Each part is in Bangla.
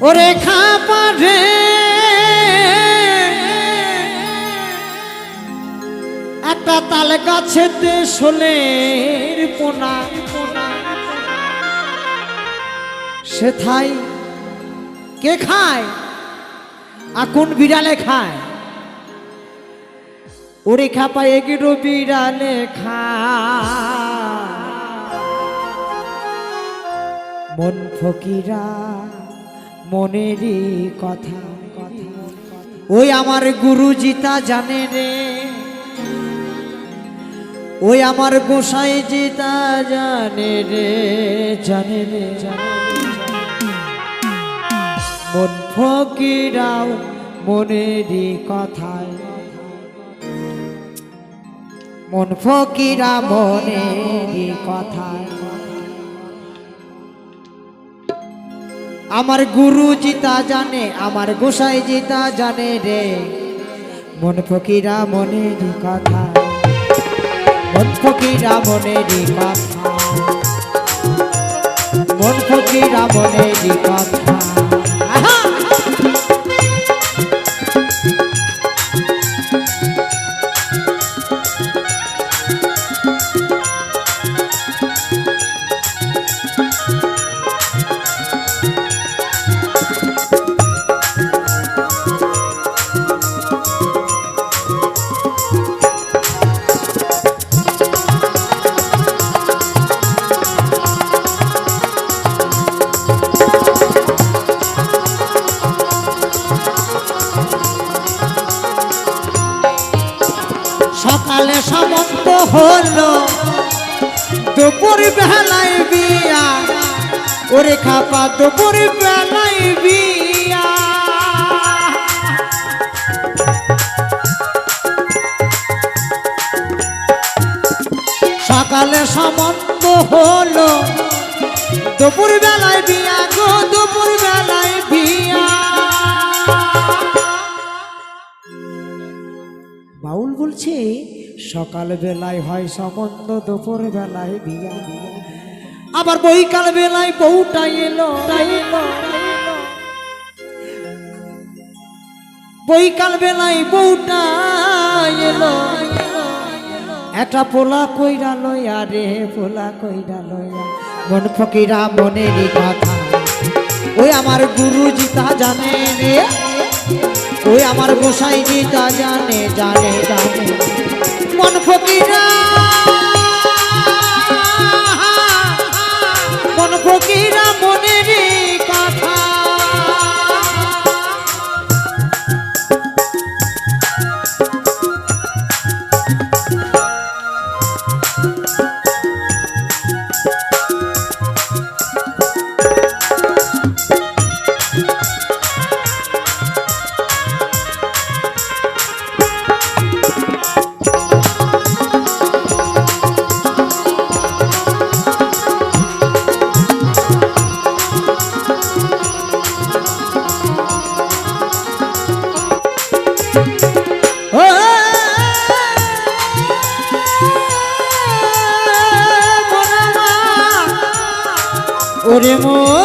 ওরে খাপারে একটা তাল গাছেতে শোলের পোনা সেথাই কে খায়? আর কোন বিড়ালে খায়? ওরে খাপা এগিরো বিড়ালে খায়। মন ফকিরা মনেরই কথা। ওই আমার গুরু জিতা জানে রে। ওই আমার গোসাই জিতা জানে রে জানে রে জানে রে, জানে রে। মন ফকিরাও মনেরই কথায়। মন ফকিরা মনেরই কথায়। আমার গুরু জিতা জানে, আমার গোসাই জিতা জানে রে। মন ফকিরা মনেরই কথা। মন ফকিরা মনেরই কথা। মন ফকিরা মনেরই কথা। সমন্ত হলো। দুপুর বেলায় বিয়া, ওরে খাপা দুপুর বেলায় বিয়া। সকালে সমন্ত হলো। দুপুর বেলায় বিয়া গো, দুপুর বেলায় বিয়া। বাউল বলছে সকাল বেলায় হয় সম্বন্ধ দুপুর বেলায় বিয়া। আবার বৈকাল বেলায় বউটা এলো বৈকাল বেলায় বউটা এলো একটা পোলা কইরা লইয়া রে, পোলা কইরা লইয়া। মন ফকিরা মনেরই কথা। ওই আমার গুরু জিতা জানে রে। ওই আমার গোসাই জিতা জানে জানে জানে। মন ফকিরা। ওরে মন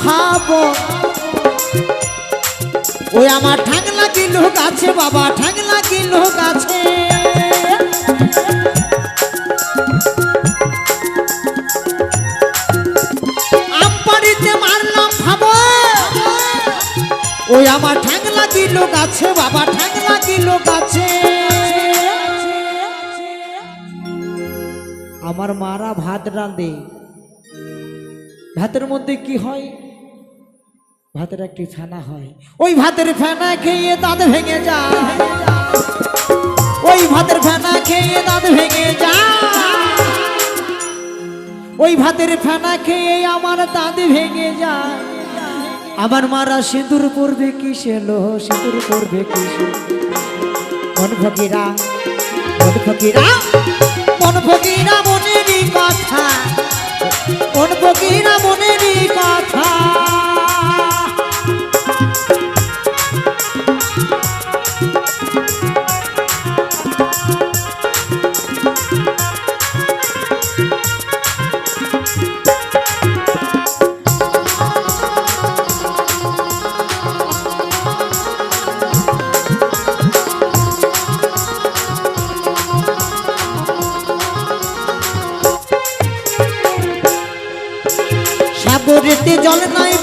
খাব ওই আমার ঠ্যাং লাগিল গাছে বাবা ঠ্যাং লাগিল গাছে। আমার মারা ভাত রাঁধে। ভাতের মধ্যে কি হয়? ভাতের একটি ফেনা হয়। ওই ভাতের ফেনা খেয়ে দাঁত ভেঙে যায়। ওই ভাতের ফেনা খেয়ে দাঁত ভেঙে যায়। ওই ভাতের ফেনা খেয়ে আমার দাঁত ভেঙে যায়। আমার মারা সিঁদুর পরবে কিসে লো সিঁদুর পরবে কিসে? মন ফকিরা মন ফকিরা মন ফকিরা মনেরই কথা। মন ফকিরা মনেরই কথা।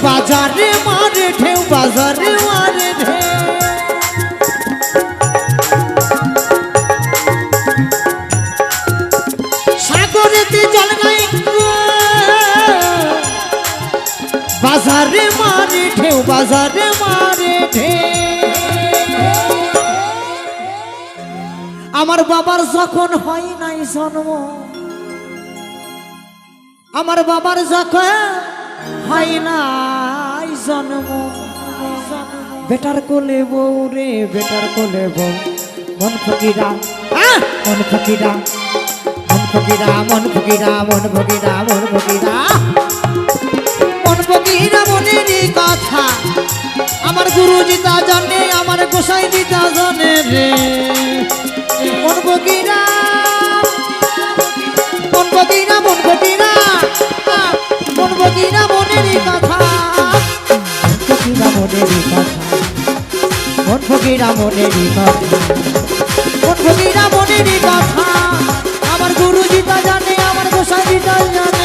বাজারে, মারে ঢেউ, বাজারে, মারে সাগরেতে জল নাই, বাজারে, মারে ঢেউ, বাজারে, মারে আমার বাবার যখন হয় নাই জন্ম, আমার বাবার যখন হয় নাই জন্ম। বেটার কোলে বউ রে, বেটার কোলে বউ। মন ফকিরা মন ফকিরা মন ফকিরা মন ফকিরা মন ফকিরা মন ফকিরা। মন ফকিরা মনেরই কথা। আমার গুরুজি তা জানে, আমার গোসাই তা জানে রে। মন ফকিরা ফকিরা মনেরই কথা। মন ফকিরা মনেরই কথা? আমার গুরুজি তা জানে, আমার গোসাই তা জানে।